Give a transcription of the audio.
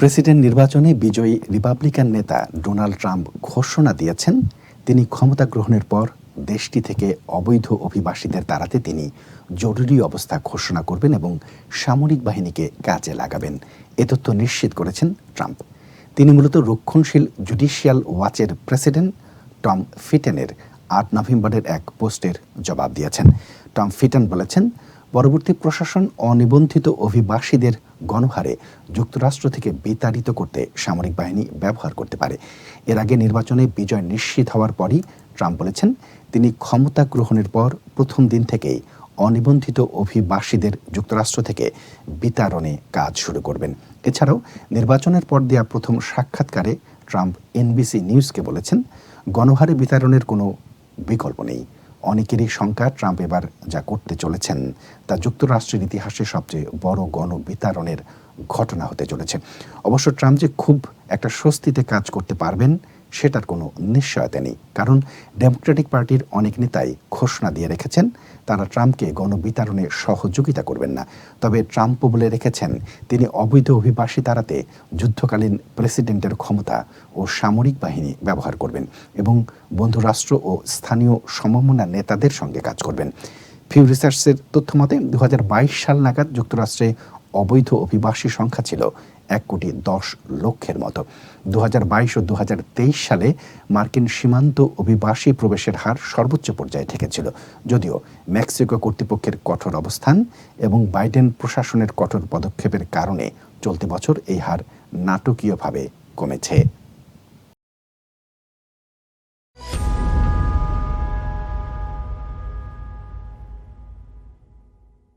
President নির্বাচনে বিজয়ী Republican নেতা ডোনাল্ড ট্রাম্প ঘোষণা দিয়েছেন, তিনি ক্ষমতা গ্রহণের পর দেশটি থেকে অবৈধ অভিবাসীদের তাড়াতে তিনি জরুরি অবস্থা ঘোষণা করবেন এবং সামরিক বাহিনীকে কাজে লাগাবেন। এ তথ্য নিশ্চিত করেছেন ট্রাম্প। তিনি মূলত রক্ষণশীল জুডিশিয়াল ওয়াচের প্রেসিডেন্ট টম ফিটেনের আট নভেম্বরের এক পোস্টের জবাব দিয়েছেন। টম ফিটেন বলেছেন পরবর্তী প্রশাসন অনিবন্ধিত অভিবাসীদের গণহারে যুক্তরাষ্ট্র থেকে বিতাড়িত করতে সামরিক বাহিনী ব্যবহার করতে পারে। এর আগে নির্বাচনে বিজয় নিশ্চিত হওয়ার পরই ট্রাম্প বলেছেন, তিনি ক্ষমতা গ্রহণের পর প্রথম দিন থেকেই অনিবন্ধিত অভিবাসীদের যুক্তরাষ্ট্র থেকে বিতাড়নে কাজ শুরু করবেন। এছাড়াও নির্বাচনের পর দেওয়া প্রথম সাক্ষাৎকারে ট্রাম্প এনবিসি নিউজকে বলেছেন, গণহারে বিতরণের কোনো বিকল্প নেই। অনেকেরই শঙ্কা, ট্রাম্প এবার যা করতে চলেছেন তা যুক্তরাষ্ট্রের ইতিহাসে সবচেয়ে বড় গণবিতারণের ঘটনা হতে চলেছে। অবশ্য ট্রাম্প যে খুব একটা স্বস্তিতে কাজ করতে পারবেন সেটার কোনো নিশ্চয়তা নেই। কারণ ডেমোক্রেটিক পার্টির অনেক নেতাই ঘোষণা দিয়ে রেখেছেন, তারা ট্রাম্পকে গণবিতারণে সহযোগিতা করবেন না। তবে ট্রাম্প বলে রেখেছেন, তিনি অবৈধ অভিবাসী তাড়াতে যুদ্ধকালীন প্রেসিডেন্টের ক্ষমতা ও সামরিক বাহিনী ব্যবহার করবেন এবং বন্ধুরাষ্ট্র ও স্থানীয় সমমনা নেতাদের সঙ্গে কাজ করবেন। ফিউ রিসার্চের তথ্য মতে দু হাজার বাইশ সাল নাগাদ যুক্তরাষ্ট্রে অবৈধ অভিবাসী সংখ্যা ছিল এক কোটি দশ লক্ষের মতো। দু হাজার বাইশ ও দু হাজার তেইশ সালে মার্কিন সীমান্ত অভিবাসী প্রবেশের হার সর্বোচ্চ পর্যায়ে থেকেছিল। যদিও মেক্সিকো কর্তৃপক্ষের কঠোর অবস্থান এবং বাইডেন প্রশাসনের কঠোর পদক্ষেপের কারণে চলতি বছর এই হার নাটকীয়ভাবে কমেছে।